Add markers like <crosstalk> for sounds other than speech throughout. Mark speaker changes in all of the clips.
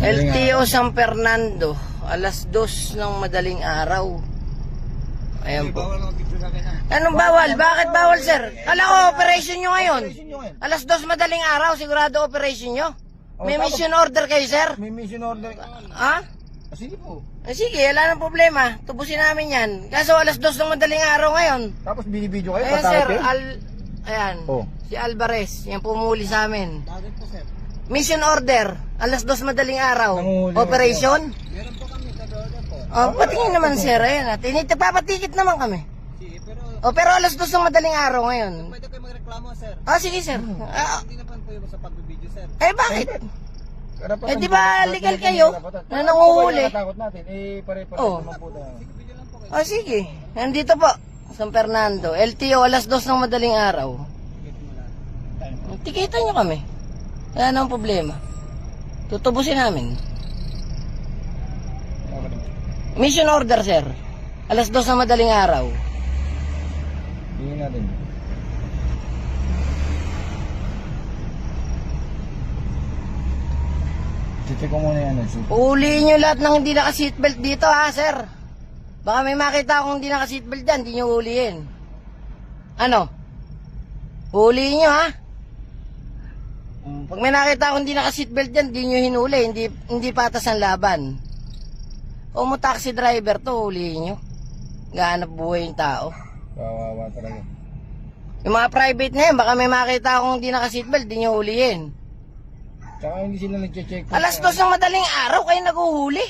Speaker 1: LTO San Fernando, alas dos ng madaling araw. Ayan po. Anong bawal? Bakit bawal, sir? Kala ko operation nyo ngayon. Alas dos madaling araw, sigurado operation nyo. May
Speaker 2: Oh, tapos-
Speaker 1: mission order kayo, sir?
Speaker 2: May mission order.
Speaker 1: Ha?
Speaker 2: Ah, sige po.
Speaker 1: Eh, sige, wala nang problema. Tubusin namin yan. Kaso alas dos ng madaling araw ngayon.
Speaker 2: Tapos binibideo kayo.
Speaker 1: Ayan, sir.
Speaker 2: kayo.
Speaker 1: Al... Ayan.
Speaker 2: Oh.
Speaker 1: Si Alvarez. Yan pumuli sa amin.
Speaker 2: Bakit po sir?
Speaker 1: Mission order. Alas dos madaling araw.
Speaker 2: Nanguhuli
Speaker 1: Operation?
Speaker 2: Meron po kami sa order po.
Speaker 1: Oh, patingin naman, sir. Ayan. ah. Tinit- Papatikit naman kami.
Speaker 2: Sige, pero
Speaker 1: Oh, pero alas dos ng madaling araw ngayon.
Speaker 2: pwede kayo magreklamo sir.
Speaker 1: Ah, sige, sir.
Speaker 2: Hmm.
Speaker 1: Ah,
Speaker 2: Hindi naman po yung sa pagbibideo sir.
Speaker 1: eh, bakit? Eh, di ba legal kayo na nanguhuli?
Speaker 2: natatakot natin? Eh, pare-pare
Speaker 1: Oh.
Speaker 2: naman po tayo.
Speaker 1: Oh, sige. Nandito po. San Fernando. LTO, alas dos ng madaling araw. Tikitan nyo kami. Wala nang problema. Tutubusin namin. Mission order, sir. Alas dos ng madaling araw.
Speaker 2: Tingnan natin. Check ko muna yan. Sir.
Speaker 1: Uliin nyo lahat ng hindi naka-seatbelt dito, ha, sir. Baka may makita akong hindi naka-seatbelt dyan, hindi nyo uliin. Ano? Uliin nyo, ha? Pag may nakita akong hindi naka-seatbelt dyan, hindi nyo hinuli, hindi, hindi patas ang laban. O mo taxi driver to, uliin nyo. Gahanap buhay yung tao.
Speaker 2: Kawawa talaga.
Speaker 1: Yung mga private na yan, baka may makita akong hindi naka-seatbelt, hindi nyo uliin.
Speaker 2: Tsaka hindi sila nagche-check.
Speaker 1: Alas dos ng madaling araw, kayo naguhuli.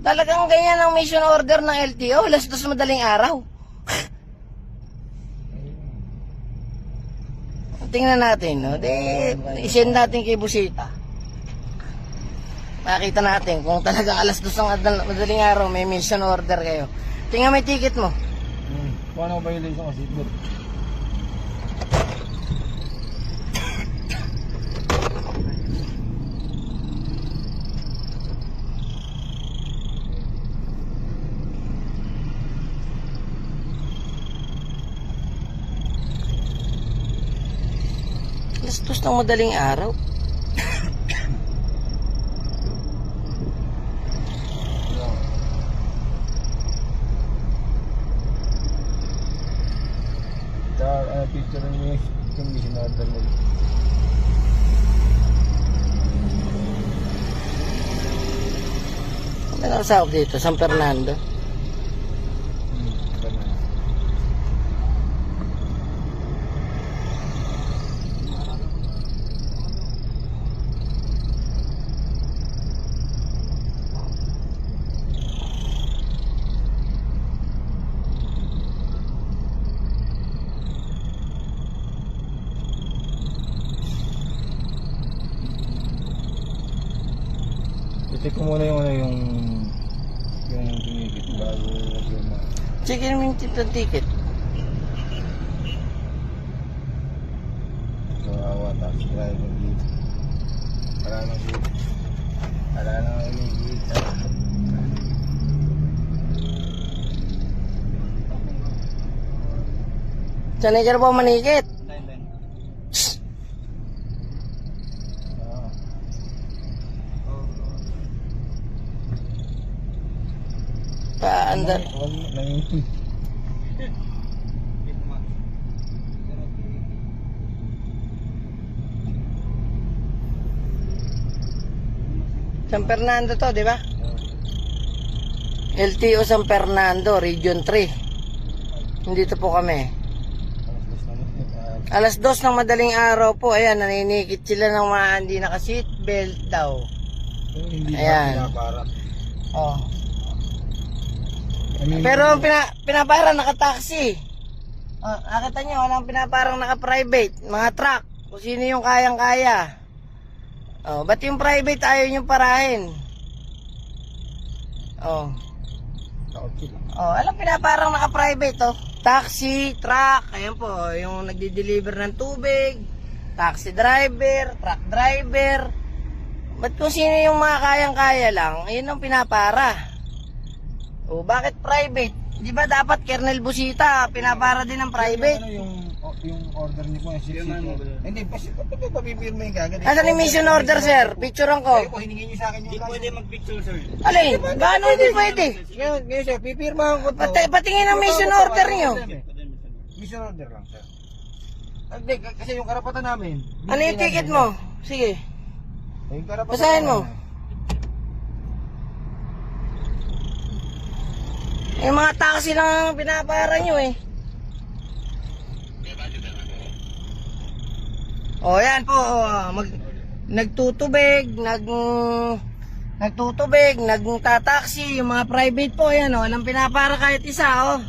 Speaker 1: Talagang ganyan ang mission order ng LTO, alas dos ng madaling araw. Tingnan natin, no? Di, isend natin kay Busita. Makita natin kung talaga alas dos ng madal- madaling araw, may mission order kayo. Tingnan may ticket mo.
Speaker 2: Hmm. Ano yung violation ko
Speaker 1: Alas dos ng madaling araw.
Speaker 2: Ano, picture ng yung order nila.
Speaker 1: Ano sakop dito? San Fernando.
Speaker 2: Hmm. ganun. I-check ko muna yung ano yung yung tumigit bago yung
Speaker 1: Sige naman yung tip ng ticket.
Speaker 2: kawawa taxi driver dito. Para lang dito. Para lang ang umigit.
Speaker 1: Sanay ka na ba manikit?
Speaker 2: Ah.
Speaker 1: Paandar.
Speaker 2: Huwag mo, nangingin.
Speaker 1: San Fernando to, di ba? LTO San Fernando, Region 3. Nandito po kami. Alas dos ng madaling araw po, ayan, naninikit sila ng mga hindi naka-seatbelt daw.
Speaker 2: Hindi
Speaker 1: Ayan. Oh. Pero ang pina, pinaparang naka-taxi. Oh, nakita nyo, walang pinaparang naka-private. Mga truck, kung sino yung kayang-kaya. Oh, ba't yung private ayaw nyo parahin? Oh. Oh, alam pinaparang naka-private oh. Taxi, truck, ayan po, yung nagdi-deliver ng tubig, taxi driver, truck driver. Ba't kung sino yung mga kayang-kaya lang, yun ang pinapara. O, bakit private? Di ba dapat Kernel Busita, pinapara din ng
Speaker 2: Ano
Speaker 1: private?
Speaker 2: yung, oh, yung order niyo po, yung seat po. Hindi, pa papipirma yung kagad.
Speaker 1: Yung mission order, sir? Picturean ko.
Speaker 2: Kayo po, hiningin niyo sa akin yung
Speaker 3: Hindi pwede mag-picture, sir.
Speaker 1: Alin? Gaano hindi pwede?
Speaker 2: Ngayon, ngayon sir, pipirmahan ko to.
Speaker 1: Pati, patingin ang mission order niyo.
Speaker 2: Mission order lang, sir. Hindi, kasi yung karapatan namin.
Speaker 1: Ano yung ticket mo? Sige.
Speaker 2: Yung karapatan
Speaker 1: Basahin mo. Yung mga taxi lang ang pinapara nyo eh. O yan po, oh, mag, nagtutubig, nag, nagtutubig, nagtataksi, yung mga private po, yan o, walang pinapara kahit isa o.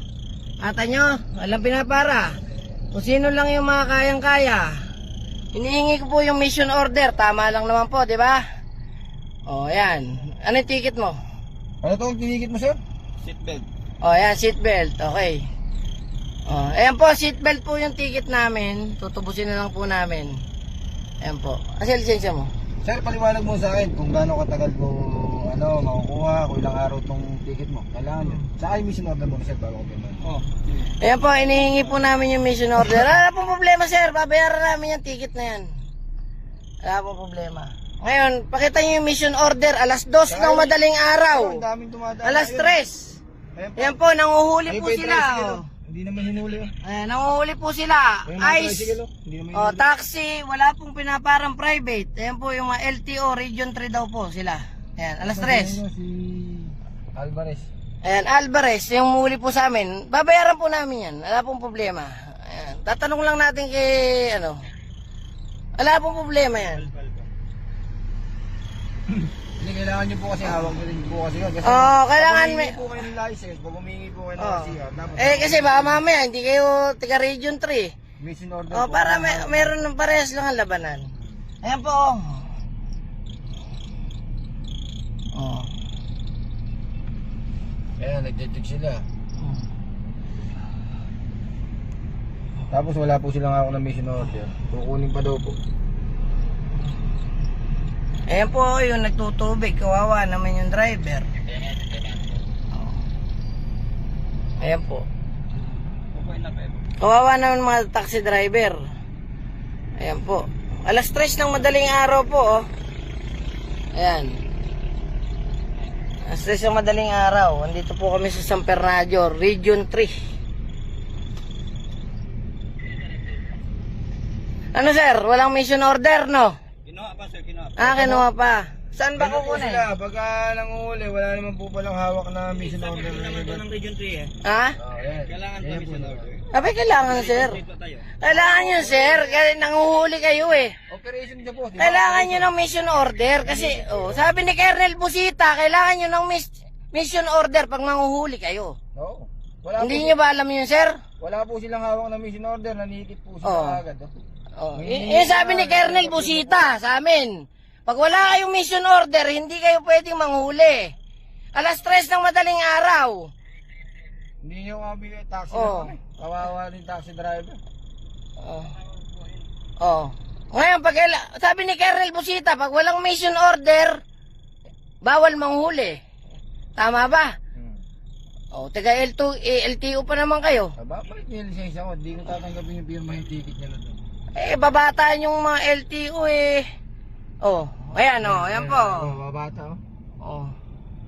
Speaker 1: Ata nyo, walang pinapara. Kung sino lang yung mga kayang-kaya. Hinihingi ko po yung mission order, tama lang naman po, di ba? O yan, ano yung ticket mo?
Speaker 2: Ano to ang tinikit mo, sir?
Speaker 3: Seatbelt.
Speaker 1: O, yan, seatbelt. Okay. O, ayan po, seatbelt po yung ticket namin. Tutubusin na lang po namin. Ayan po. Kasi lisensya mo.
Speaker 2: Sir, paliwanag mo sa akin kung gaano katagal ko ano, makukuha, kung ilang araw tong ticket mo. Kailangan yun. Sa akin mission order mo, sir, bago ko pirmahan.
Speaker 3: Oh.
Speaker 1: Ayan po, inihingi po namin yung mission order. Wala pong problema, sir. Babayaran namin yung ticket na yan. Wala pong problema. Ngayon, pakita niyo yung mission order. Alas 2 ng madaling araw.
Speaker 2: Ang daming dumadaan.
Speaker 1: Alas
Speaker 2: Ayun.
Speaker 1: 3.
Speaker 2: Ayan po.
Speaker 1: Ayan po, nanguhuli
Speaker 2: Ayun
Speaker 1: po
Speaker 2: po yung
Speaker 1: sila.
Speaker 2: tricycle,
Speaker 1: oh.
Speaker 2: oh. Hindi naman hinuli. oh.
Speaker 1: Ayan, nanguhuli po sila.
Speaker 2: Ayun
Speaker 1: Ice.
Speaker 2: tricycle, oh. Hindi naman
Speaker 1: Oh, taxi, wala pong pinaparang private. Ayan po yung mga LTO, Region 3 daw po sila. Ayan, alas 3.
Speaker 2: Ayun, Si Alvarez.
Speaker 1: Ayan, Alvarez, yung muli po sa amin. Babayaran po namin yan. Wala pong problema. Ayan, tatanong lang natin kay, ano, wala pong problema yan. <clears throat>
Speaker 2: Kailangan nyo po kasi hawak nyo rin po kasi yun. Kasi
Speaker 1: Oo, kailangan
Speaker 2: pag
Speaker 1: may-
Speaker 2: humingi po kayo ng license, pag humingi po kayo ng
Speaker 1: Oh.
Speaker 2: Dapat
Speaker 1: Eh, kasi baka mamaya, hindi kayo taga Region 3.
Speaker 2: mission order
Speaker 1: Oh,
Speaker 2: po.
Speaker 1: para may, meron ng parehas lang ang labanan. Ayan po. oh. Oh.
Speaker 2: Kaya nagtitig sila. Tapos wala po silang ako ng mission order. Kukunin pa daw po.
Speaker 1: Ayan po, yung nagtutubig. Kawawa naman yung driver. Ayan po. Kawawa naman mga taxi driver. Ayan po. Alas 3 ng madaling araw po, oh. Ayan. Alas 3 ng madaling araw. Andito po kami sa San Bernardo, Region 3. Ano sir? Walang mission order, no?
Speaker 3: Kinuha pa, sir, kinuha pa.
Speaker 1: Ah, kinuha pa. Saan ba kukunin?
Speaker 2: sila? Pagka nanguhuli, wala naman po palang hawak na mission order.
Speaker 3: Hindi naman to ng Region 3 eh.
Speaker 1: Ha?
Speaker 2: Oh, yan.
Speaker 3: Kailangan pa mission order.
Speaker 1: Sabi kailangan, sir.
Speaker 3: Dito tayo.
Speaker 1: Kailangan yun, sir. Kasi nanguhuli kayo eh.
Speaker 2: Operation niya po.
Speaker 1: Kailangan nyo ng mission order kasi, oh, sabi ni Colonel Busita, kailangan nyo ng mis- mission order pag manguhuli kayo.
Speaker 2: Oo.
Speaker 1: Hindi nyo ba alam yun, sir?
Speaker 2: Wala po silang hawak na mission order. Nanikit po sila
Speaker 1: Oo.
Speaker 2: agad. oh.
Speaker 1: Oh, y- yun sabi ni Colonel Busita sa amin. Pag wala kayong mission order, hindi kayo pwedeng manghuli. Alas 3 ng madaling araw.
Speaker 2: Hindi nyo kami taxi
Speaker 1: Oo.
Speaker 2: na kami. Kawawa din taxi driver.
Speaker 1: Oh. Oh. Ngayon, pag kaila- sabi ni Colonel Busita, pag walang mission order, bawal manghuli. Tama ba? Oh, taga L2, eh, LTO pa naman kayo.
Speaker 2: Aba, niya yung lisensya ko. Hindi ko tatanggapin yung pirma yung ticket niya na doon.
Speaker 1: Eh, babataan yung mga LTO eh. Oh, ayan oh, ayan po.
Speaker 2: Oo, babata oh.
Speaker 1: Oh.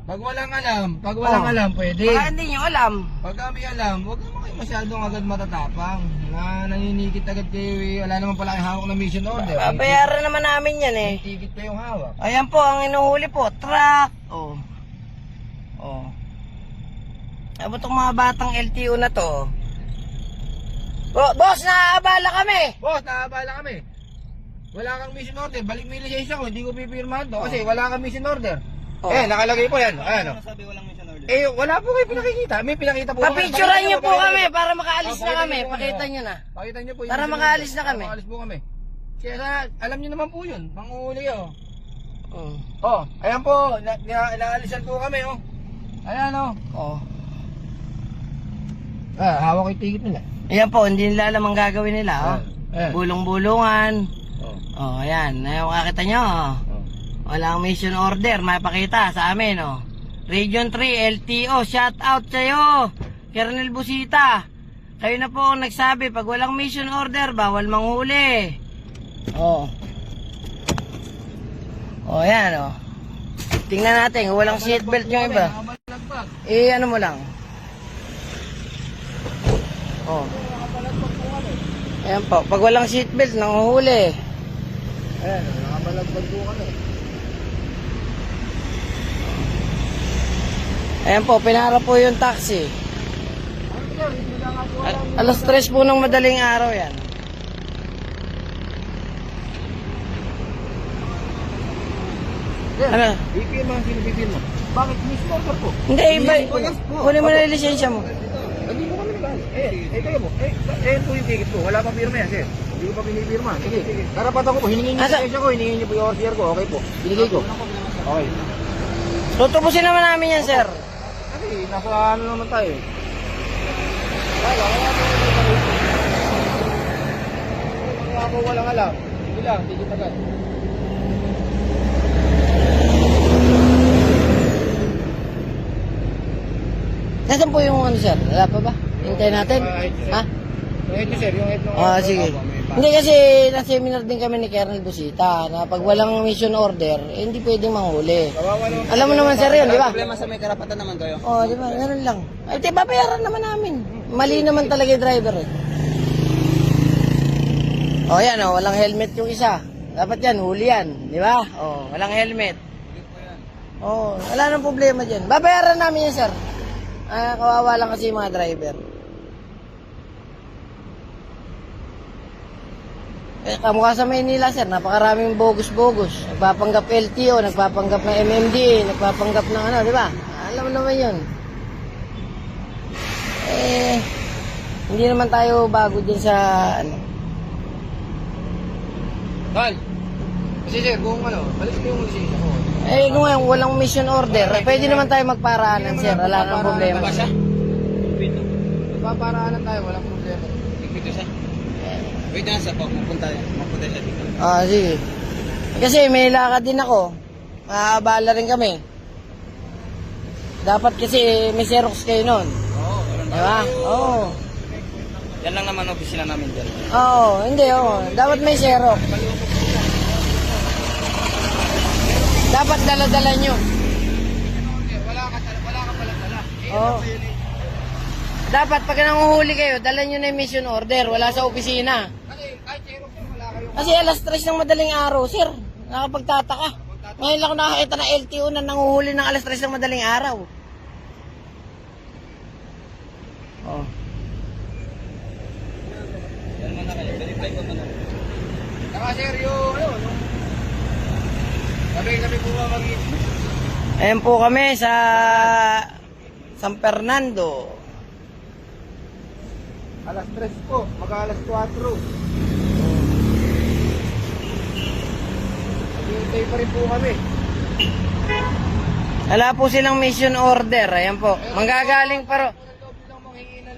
Speaker 2: Pag walang alam, pag walang
Speaker 1: Oh.
Speaker 2: alam, pwede.
Speaker 1: Baka hindi nyo alam.
Speaker 2: Pag kami alam, huwag naman kayo masyadong agad matatapang. Na naninikit agad kayo eh. Wala naman pala kayong hawak na mission order.
Speaker 1: Babayaran naman namin yan eh.
Speaker 2: May ticket pa yung hawak.
Speaker 1: Ayan po, ang inuhuli po, truck. Oh. Oh. Abo tong mga batang LTO na to. Bo- boss, naaabala kami.
Speaker 2: Boss, nakabala kami. Wala kang mission order. Balik mo yung lisensya ko. Hindi ko pipirmahan to. Kasi wala kang mission order.
Speaker 1: Oh.
Speaker 2: Eh, nakalagay po yan. Ayan
Speaker 3: Ano
Speaker 2: oh.
Speaker 3: sabi walang mission order?
Speaker 2: Eh, wala po kayo pinakikita. May pinakita po.
Speaker 1: Papicturean nyo po kami para makaalis
Speaker 2: Oh,
Speaker 1: na kami. Pakita
Speaker 2: oh.
Speaker 1: nyo na.
Speaker 2: Pakita nyo po
Speaker 1: Para makaalis na kami.
Speaker 2: Makaalis po kami. Kaya alam nyo naman po yun. Manguhuli oh.
Speaker 1: Oh.
Speaker 2: Oh, ayan po. Na, na, naalisan po kami oh. Ayan oh.
Speaker 1: Oh.
Speaker 2: Ah, hawak yung ticket nila.
Speaker 1: Ayan po, hindi nila alam ang gagawin nila. Oh.
Speaker 2: Ayan.
Speaker 1: Bulong-bulungan.
Speaker 2: Oh.
Speaker 1: Oh, ayan. Ayaw kakita nyo. Oh.
Speaker 2: Oh.
Speaker 1: Walang mission order, mapakita sa amin, oh. Region 3, LTO, shout out sa'yo. Colonel Busita. Kayo na po ang nagsabi, pag walang mission order, bawal manghuli. Oo. Oh. yan oh. Tingnan natin, walang seatbelt yung iba. Eh, ano mo lang. Oh. Ayan po, pag walang seatbelt, nanguhuli.
Speaker 2: Ayan, nakabalagbag po kami.
Speaker 1: Ayan po, pinara po yung taxi. Al- alas tres po ng madaling araw yan. Ano?
Speaker 2: BPM ang sinibigil mo. Bakit? Miss order po.
Speaker 1: Hindi, iba. Kunin mo na yung lisensya mo.
Speaker 2: Hindi mo kami nagbahan. Eh, eh, kayo mo. Eh, eh, po yung ticket ko. Wala pa pirma yan, sir. Hindi ko pa pinipirma. Sige, sige. Karapatan ko po. Hiningin niyo
Speaker 1: Asa-
Speaker 2: ko. Hiningin niyo po yung ORCR ko. Okay po. Binigay ko. Okay.
Speaker 1: Tutubusin naman namin yan, sir.
Speaker 2: Kasi nasa ano naman tayo eh. Wala, wala po. Kung ako walang alam. Sige lang, ticket agad.
Speaker 1: Nasaan po yung ano, sir? Wala pa ba? Hintay natin? Ha?
Speaker 2: Niyo, sir. Yung nung...
Speaker 1: Ah, sige. Hindi kasi na-seminar din kami ni Colonel Busita na pag walang mission order, eh, hindi pwedeng manghuli. Alam mo naman, sir, yun, di ba?
Speaker 3: Problema sa may karapatan naman kayo.
Speaker 1: Oo, oh, di ba? Ganun lang. Ay, di ba, bayaran naman namin. Mali naman talaga yung driver eh. Oh, yan oh, walang helmet yung isa. Dapat yan, huli yan, di ba? Oh, walang helmet. Oh, wala nang problema diyan. Babayaran namin yan, sir. Ah, kawawa lang kasi yung mga driver. Eh, kamukha sa Maynila, sir, napakaraming bogus-bogus. Nagpapanggap LTO, nagpapanggap ng MMD, nagpapanggap ng ano, di ba? Alam naman yun. Eh, hindi naman tayo bago din sa, ano.
Speaker 2: Tal! Kasi sir, kung ano, balik mo yung lisensya ko.
Speaker 1: Eh, kung ngayon, walang mission order, eh, pwede naman tayo magparaanan, sir. Wala nang problema.
Speaker 3: Pito.
Speaker 2: Paparaanan tayo, walang problema.
Speaker 3: Pito siya. Wait na sa pag mapunta, mapunta siya dito.
Speaker 1: Ah, sige. Kasi may lakad din ako. Maabala rin kami. Dapat kasi may Xerox kayo nun.
Speaker 3: Oo, meron
Speaker 1: Di ba? Oo.
Speaker 3: Yan lang naman opisina namin dyan.
Speaker 1: Oo, hindi, oo. Dapat may Xerox. Dapat dala-dala nyo.
Speaker 2: Wala ka, wala ka pala dala.
Speaker 1: Oo. Dapat pag nanguhuli kayo, dala nyo na yung mission order. Wala sa opisina.
Speaker 2: Kasi kahit zero sir, wala kayo.
Speaker 1: Kasi alas 3 ng madaling araw, sir. Nakapagtataka. Ngayon lang ako nakakita na LTO na nanguhuli ng alas 3 ng madaling araw. Oh.
Speaker 3: Yan man na kayo. Verify ko man na.
Speaker 2: Saka sir, yung ano, yung... Sabi-sabi po ba mag
Speaker 1: Ayan po kami sa San Fernando.
Speaker 2: Alas 3 po, mag alas 4. Naghihintay pa rin po kami.
Speaker 1: Wala po silang mission order. Ayan po. Manggagaling pero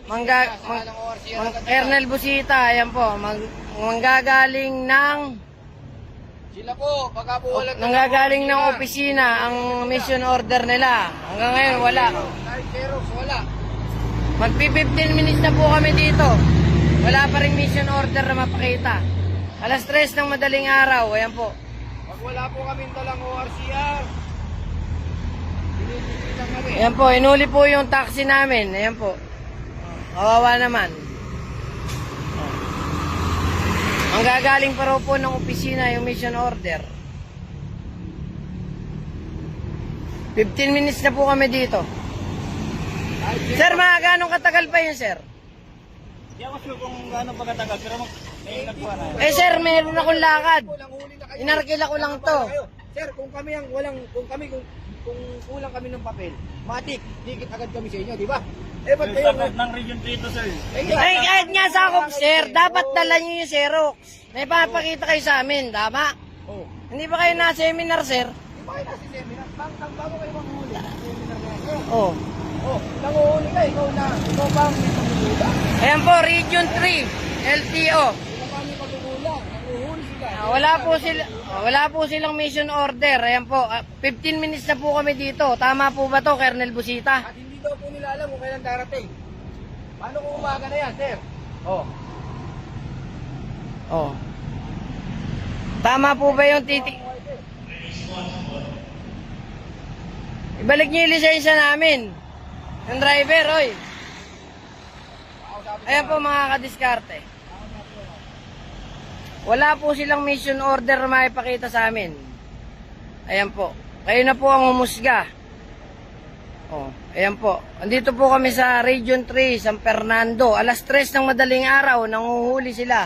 Speaker 1: Mangga, mang, mang, Ernel Busita, ayan po. Mag, manggagaling ng
Speaker 2: Sila po, pagka po wala...
Speaker 1: nanggagaling ng opisina ang mission order nila. Hanggang ngayon wala.
Speaker 2: Kahit Xerox, wala.
Speaker 1: Magpi 15 minutes na po kami dito. Wala pa rin mission order na mapakita. Alas 3 ng madaling araw, ayan po.
Speaker 2: Pag wala po kaming dalang ORCR, binibigay lang kami.
Speaker 1: Ayan po, inuli po yung taxi namin. Ayan po. Kawawa naman. Ang gagaling pa raw po ng opisina yung mission order. 15 minutes na po kami dito. Sir, mga ganong katagal pa yun, sir?
Speaker 3: Hindi ako sure kung gaano pa katagal, pero. May nagkuha na.
Speaker 1: Eh, sir, meron akong lakad. Inarkila ko lang to.
Speaker 2: Sir, kung kami ang walang, kung kami, kung, kung kulang kami ng papel, matik, dikit agad kami sa inyo, di ba? Eh, ba't kayo?
Speaker 3: Sir, ng Region 3 to sir.
Speaker 2: Eh,
Speaker 1: Ay, kahit nga sa ako, sir, dapat dala nyo yung Xerox. May papakita kayo sa amin, tama?
Speaker 2: Oh.
Speaker 1: Hindi ba kayo na-seminar, sir?
Speaker 2: Di ba kayo nasa seminar? Bang, bang, bago kayo manghuli. Seminar na kayo.
Speaker 1: Oh.
Speaker 2: Oh, nanguhuli ka, ikaw na. Ikaw ba ang may pagkukulang?
Speaker 1: Ayan po, Region 3, LTO.
Speaker 2: Ikaw ba ang may pagkukulang? Nanguhuli sila.
Speaker 1: Ah, wala po sila ah, wala po silang mission order. Ayan po, ah, 15 minutes na po kami dito. Tama po ba to, Colonel Busita?
Speaker 2: At hindi daw po nila alam kung kailan darating. Paano kung umaga na yan, sir? Oh.
Speaker 1: Oh. Tama po ba yung titik? Ibalik niyo yung lisensya namin. Yung driver, oy. Ayan po mga kadiskarte. Wala po silang mission order na maipakita sa amin. Ayan po. Kayo na po ang humusga. Oh, ayan po. Andito po kami sa Region 3, San Fernando. Alas 3 ng madaling araw, nanguhuli sila.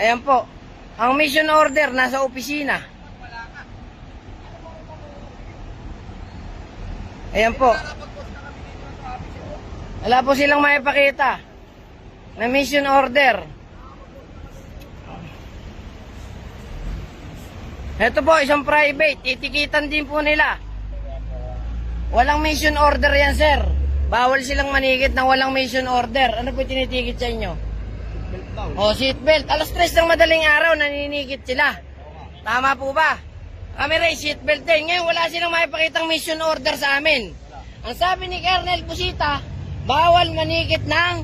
Speaker 1: Ayan po. Ang mission order nasa opisina. Ayan po. Wala po silang maipakita na mission order. Ito po, isang private. Itikitan din po nila. Walang mission order yan, sir. Bawal silang manigit ng walang mission order. Ano po tinitikit sa inyo? O, seatbelt. Alas 3 ng madaling araw, naninigit sila. Tama po ba? Kami rin, seatbelt din. Ngayon, wala silang maipakitang mission order sa amin. Ang sabi ni Colonel Busita, bawal manigit ng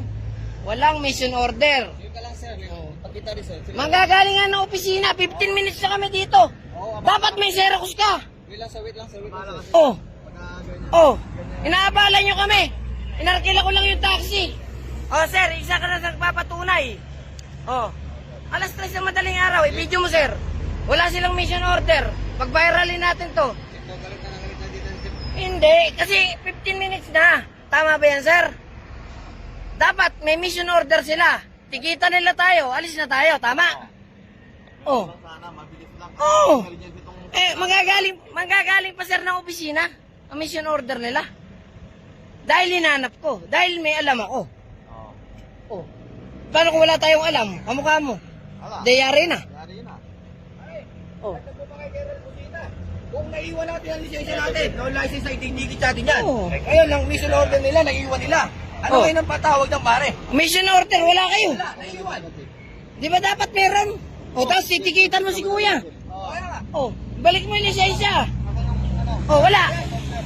Speaker 1: walang mission order.
Speaker 3: Sige ka lang sir, pagkita rin sir. Sige.
Speaker 1: Manggagaling nga ng opisina, 15 minutes na kami dito. Dapat may Xerox ka.
Speaker 3: Wait lang sir, wait lang sir, wait lang.
Speaker 1: Oh, oh, inaabala nyo kami. Inarkila ko lang yung taxi. Oh, sir, isa ka na nagpapatunay. Oh, alas 3 ng madaling araw, i-video mo, sir. Wala silang mission order. Pag-viralin natin to.
Speaker 3: Na na.
Speaker 1: Hindi, kasi 15 minutes na. Tama ba yan, sir? Dapat may mission order sila. Tikita nila tayo, alis na tayo, tama? Oh. Oh. Eh, magagaling, magagaling pa sir ng opisina. Ang mission order nila. Dahil hinanap ko. Dahil may alam ako.
Speaker 3: Oo.
Speaker 1: Oh. Paano kung wala tayong alam? Kamukha mo.
Speaker 3: Ala,
Speaker 1: Dayari na.
Speaker 3: yari yun ah.
Speaker 1: Oh.
Speaker 2: Kung naiwan natin ang lisensya natin, no license ay tinikit natin yan.
Speaker 1: Oo.
Speaker 2: Eh, Ngayon, ang mission order nila, naiwan nila. Ano
Speaker 1: Oo.
Speaker 2: ngayon ang patawag ng pare?
Speaker 1: Mission order, wala kayo.
Speaker 2: Wala, naiwan.
Speaker 1: Di ba dapat meron? O, tapos titikitan mo si kuya.
Speaker 2: Oh.
Speaker 1: Oh, balik mo yung lisensya. Oh, wala.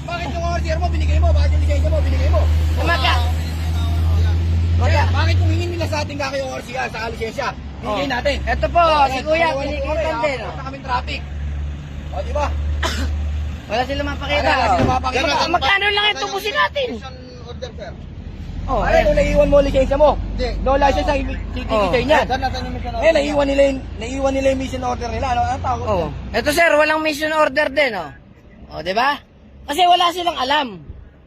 Speaker 2: Bakit yung order mo, binigay mo? Bakit yung lisensya mo, binigay mo?
Speaker 1: Maga.
Speaker 2: Kaya, bakit kung hingin nila sa ating kakayong ORCR sa lisensya, binigay
Speaker 1: Oh.
Speaker 2: natin?
Speaker 1: Ito po, si kuya,
Speaker 2: pare,
Speaker 1: din. oh.
Speaker 2: na kaming traffic. O, di ba?
Speaker 1: Wala silang mapakita.
Speaker 2: Wala silang
Speaker 1: oh.
Speaker 2: mapakita.
Speaker 1: Ah, Magkano lang yung tubusin natin?
Speaker 3: Sir.
Speaker 1: Oh,
Speaker 2: Pare,
Speaker 1: ayan.
Speaker 2: nung naiwan mo lisensya mo,
Speaker 3: Hindi.
Speaker 2: no license ang titikit
Speaker 1: Oh.
Speaker 2: sa inyo.
Speaker 3: Saan natin yung mission order?
Speaker 2: Eh, naiwan nila yung, naiwan nila yung mission order nila. Ano, ang tawag?
Speaker 1: Oh. Ito sir, walang mission order din, oh. Oh, 'di ba? Kasi wala silang alam.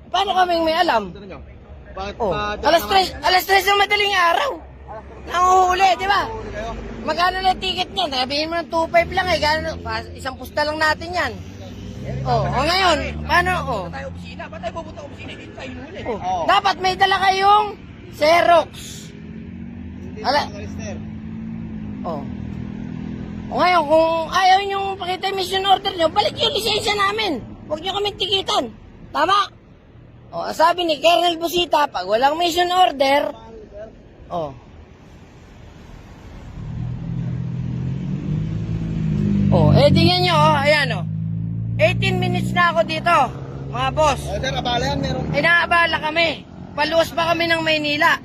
Speaker 1: Paano kaming may alam?
Speaker 3: Bakit
Speaker 1: Oh.
Speaker 3: pa-
Speaker 1: Alas 3, alas 3 ng madaling araw. Nanguhuli, 'di ba? Magkano lang ticket niyan? Sabihin mo ng 2.5 lang eh. Gano, isang pusta lang natin yan. Oh, oh ngayon, paano? Oh.
Speaker 2: Tayo opisina? Ba't tayo pupunta opisina? Dito tayo huli.
Speaker 1: oh.
Speaker 3: Oo.
Speaker 1: Dapat may dala kayong Xerox. Ala. Oh. O ngayon, kung ayaw niyong pakita yung mission order niyo, balik yung lisensya namin. Huwag niyo kami tikitan. Tama? O, ang sabi ni Colonel Busita, pag walang mission order, oh. Oh, eh tingnan niyo, oh, ayan oh. 18 minutes na ako dito, mga boss.
Speaker 3: Oh, sir, abala yan, meron.
Speaker 1: Inaabala kami. Paluwas pa kami ng Maynila.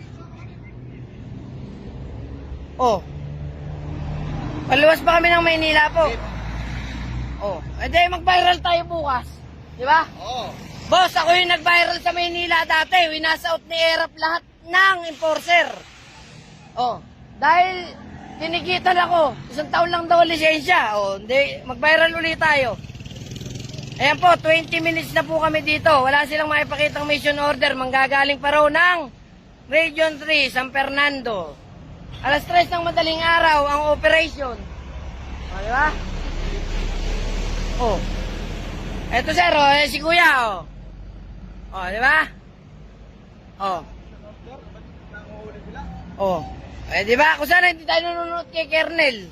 Speaker 1: Oh. Paluwas pa kami ng Maynila po. Oh. E di mag-viral tayo bukas. Di ba?
Speaker 3: Oo.
Speaker 1: Boss, ako yung nag-viral sa Maynila dati. Winasout ni Erap lahat ng enforcer. Oh. Dahil tinikitan ako. Isang taon lang daw lisensya. Oh, hindi. Mag-viral ulit tayo. Ayan po, 20 minutes na po kami dito. Wala silang maipakitang mission order. Manggagaling pa raw ng Region 3, San Fernando. Alas 3 ng madaling araw ang operation. O, di ba? Oh. Eto sir, oh, eh, si kuya, oh. Oh, di ba? Oh. Oh. Eh, di ba? Kung sana hindi tayo nanonood kay Kernel.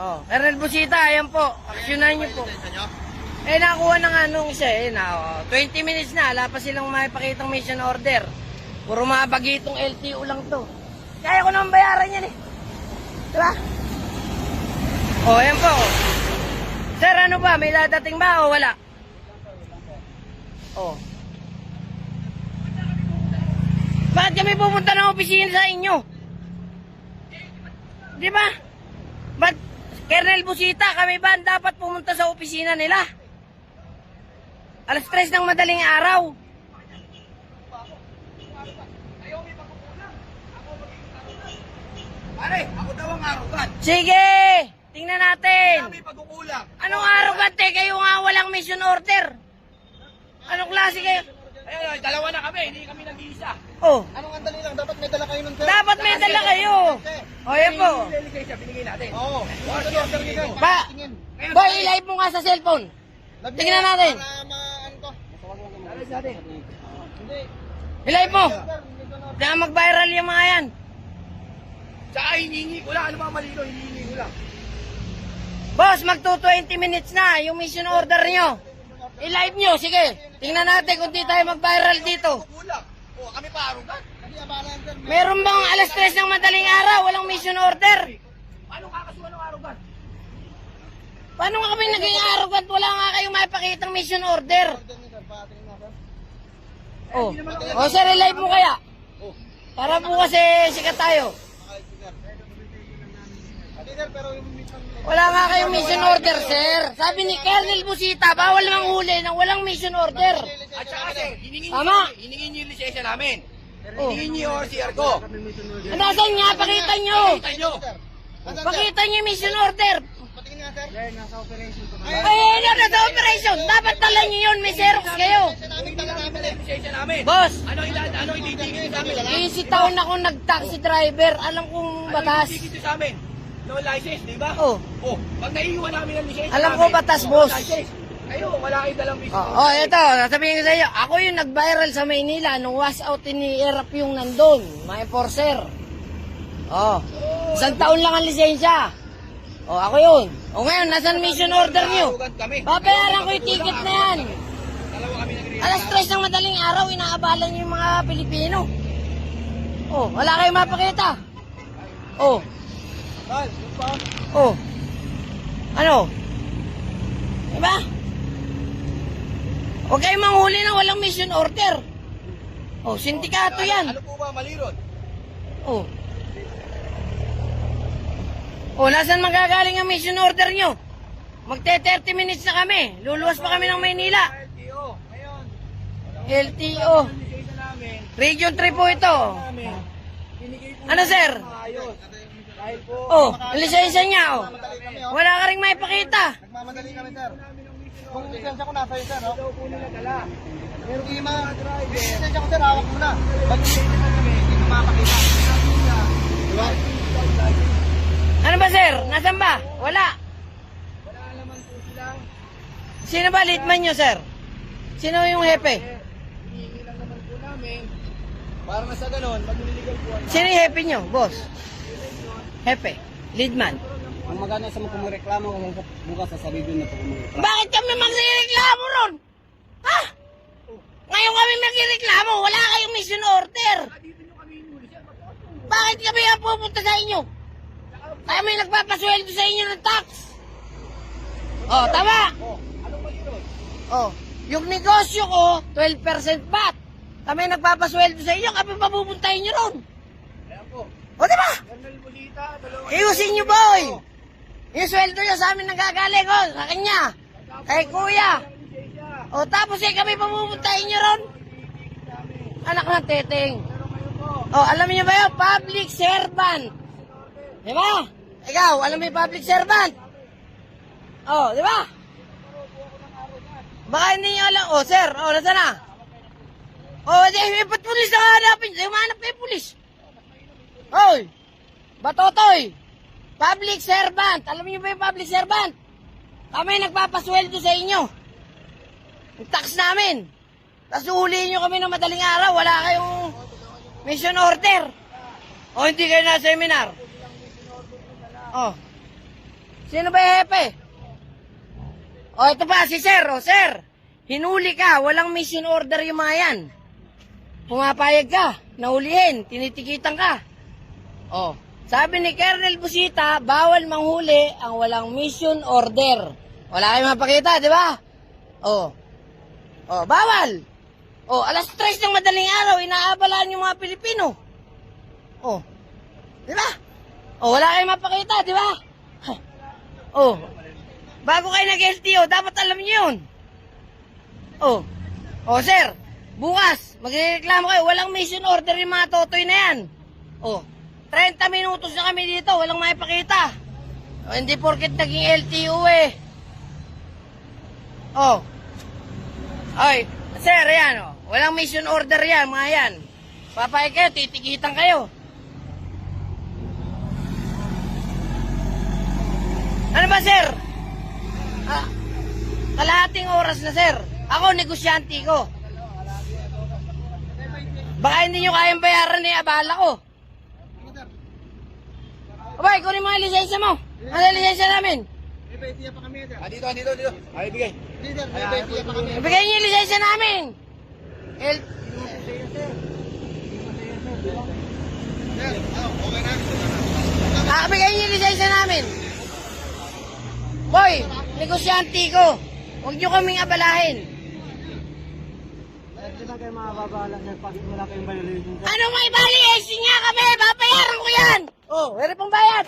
Speaker 1: Oh, Kernel Busita, ayan po. Aksyonan niyo po. Eh, nakuha na nga nung isa eh. Na, oh, 20 minutes na, wala pa silang makipakitang mission order. Puro mga bagitong LTO lang to. Kaya ko naman bayaran yan eh. Diba? Oh, ayan po. Sir, ano ba? May dadating ba o wala? Oh. Bakit kami pupunta ng opisina sa inyo? Di ba? Ba't, Colonel Busita, kami ba dapat pumunta sa opisina nila? Alas tres ng madaling araw.
Speaker 3: Pare, ako daw ang arugan.
Speaker 1: Sige! Tingnan natin.
Speaker 3: Kami pagkukulang.
Speaker 1: Anong arrogante kayo nga walang mission order? Anong klase kayo?
Speaker 3: Ayun, ay, dalawa na kami, hindi kami nag-iisa.
Speaker 1: Oh,
Speaker 2: Anong ang dali lang? Dapat may dala kayo ng sir.
Speaker 1: dapat may dala kayo. O, yan po.
Speaker 3: Binigay natin.
Speaker 2: Oo.
Speaker 3: Oh.
Speaker 1: Ba, boy, i-live mo nga sa cellphone. Tingnan natin.
Speaker 2: Para ma?
Speaker 1: I-live mo. Kaya mag-viral yung mga yan.
Speaker 3: Tsaka hinihingi ko lang. Ano ba mali ko? Hinihingi ko lang.
Speaker 1: Boss, magto 20 minutes na yung mission order nyo. I-live nyo, sige. Tingnan natin kung di tayo mag-viral dito.
Speaker 3: O, kami pa arugan.
Speaker 1: Meron bang alas 3 ng madaling araw, walang mission order?
Speaker 3: Paano kakasuhan ng arugan?
Speaker 1: Paano nga kami naging arrogant? Wala nga kayong maipakitang mission order.
Speaker 2: Tingin sir. Patingin nga sir.
Speaker 1: Oh, oh sir, i-live mo kaya? Para po kasi sikat tayo. Wala nga kayong mission order, sir. Sabi ni Colonel Busita, bawal manghuli ng walang mission order.
Speaker 3: At saka sir, hiningi niyo, yung lisensya namin.
Speaker 1: Oh.
Speaker 3: Hiningi niyo yung RCR ko.
Speaker 1: Nasaan nga? Pakita nyo.
Speaker 3: Kita niyo.
Speaker 1: Pakita nyo yung mission order.
Speaker 2: Sir. Nasa operation ko.
Speaker 1: Ay, ano na sa operation? Dapat tala nyo yun. May xerox kayo. Boss,
Speaker 3: Ano ano ititigil sa amin?
Speaker 1: 20 taon na akong nag-taxi driver. Alam kong
Speaker 3: Ano
Speaker 1: batas.
Speaker 3: ititigil sa amin? No license, di ba?
Speaker 1: Oh.
Speaker 3: Oh, pag naiiwan namin ang lisensya
Speaker 1: Alam ko batas,
Speaker 3: no
Speaker 1: boss.
Speaker 3: license. Kayo, wala kayong dalang lisensya.
Speaker 1: Oh, oh, ito, sasabihin ko sa iyo, ako yung nag-viral sa Maynila nung wash out ni Erap yung nandun, mga enforcer. Oh, isang taon lang ang lisensya. Oh, ako yun. O ngayon, nasan mission order
Speaker 3: kami.
Speaker 1: Babayaran ko yung ticket na yan. Alas tres ng madaling araw, inaabalan niyo yung mga Pilipino. Oh, wala kayong mapakita. Oh,
Speaker 2: pa.
Speaker 1: oh. Ano? Diba? Huwag kayong manghuli na walang mission order. Oh, sindikato yan.
Speaker 3: Ano po ba, mali ron?
Speaker 1: Oh, nasan magagaling ang mission order nyo? Magte 30 minutes na kami. Luluwas pa kami ng Maynila.
Speaker 3: LTO, ngayon,
Speaker 1: LTO. Region 3 po ito. Ano, sir? Oh, lisensya niya, oh.
Speaker 2: Oh.
Speaker 1: Wala ka rin maipakita.
Speaker 2: Nagmamadali kami sir. Kung lisensya ko nasa iyo sir oh. Pero hindi ma... Yung lisensya ko sir, hawak mo na. Ba't lisensya kami, hindi ko mapakita. Di ba?
Speaker 1: Ano ba, sir? Nasaan ba? Wala.
Speaker 3: Wala naman po silang,
Speaker 1: Sino ba leadman nyo, sir? Sino yung hepe?
Speaker 3: hinihingi lang naman po namin. Para na sa ganon, magliligal po
Speaker 1: Sino yung hepe nyo, boss? Hepe. Leadman.
Speaker 2: Ang maganda sa mga kumureklamo kung bukas sa sarili na po kumureklamo.
Speaker 1: Bakit kami magreklamo ron? Ha? Ngayon kami magreklamo, wala kayong mission order.
Speaker 3: siya.
Speaker 1: Bakit kami ang pupunta sa inyo? Kami nagpapasweldo sa inyo ng tax. Oh, tama.
Speaker 3: Oh, anong mali ron?
Speaker 1: Oh, yung negosyo ko, 12% VAT. Kami nagpapasweldo sa inyo, kami papupuntahin nyo ron.
Speaker 3: Ayan po,
Speaker 1: O, di ba?
Speaker 3: Colonel Bulita, dalawa.
Speaker 1: Iusin nyo, boy. Yung sweldo nyo sa amin nanggagaling, oh, sa kanya. Kay kuya. O, tapos eh, kami papupuntahin nyo ron. Anak ng teteng. O, alam niyo ba yun? Public servant. Di ba? Ikaw, alam mo yung public servant? O, di ba? Baka hindi nyo alam. O, sir, o, nasa na? O, di, may ba't pulis na hanapin? Di, mahanap kayo pulis. Hoy! Batotoy! Public servant! Alam niyo ba yung public servant? Kami nagpapasweldo sa inyo. Yung tax namin. Tapos uhulihin nyo kami ng madaling araw, wala kayong mission order. O hindi kayo na seminar. O. Sino ba yung hepe? O ito pa, si sir. O sir, hinuli ka, walang mission order yung mga yan. Pumapayag ka, nahulihin, tinitikitan ka. O, sabi ni Colonel Busita, bawal manghuli ang walang mission order. Wala kayong mapakita, di ba? O. O, bawal. Oh, alas 3 ng madaling araw, inaabalaan yung mga Pilipino. Oh. Di ba? Oh, wala kayong mapakita, di ba? <laughs> Oh. Bago kayo nag-LTO, dapat alam niyo yun. Oh. Oh, sir. Bukas, magreklamo kayo. Walang mission order yung mga totoy na yan. Oh. 30 minutos na kami dito. Walang maipakita. Oh, hindi porket naging LTO eh. Oh. Ay, sir, yan oh. Walang mission order yan, mga yan. Papay kayo, titikitan kayo. Ano ba, sir? Ah, kalahating oras na, sir. Ako, negosyante ko. Baka hindi nyo kayang bayaran ni abala ko. Abay, kunin mo ang lisensya mo. Ano lisensya namin?
Speaker 3: Ah, dito, dito, dito. Ay, bigay.
Speaker 1: Ibigay niyo yung lisensya namin. El... Ah, bigay niyo yung lisensya namin. Boy, negosyante ko. Huwag nyo kaming abalahin.
Speaker 2: Ano may bali? Eh, sinya kami. Babayaran ko
Speaker 1: yan. Oh, meron pang bayad.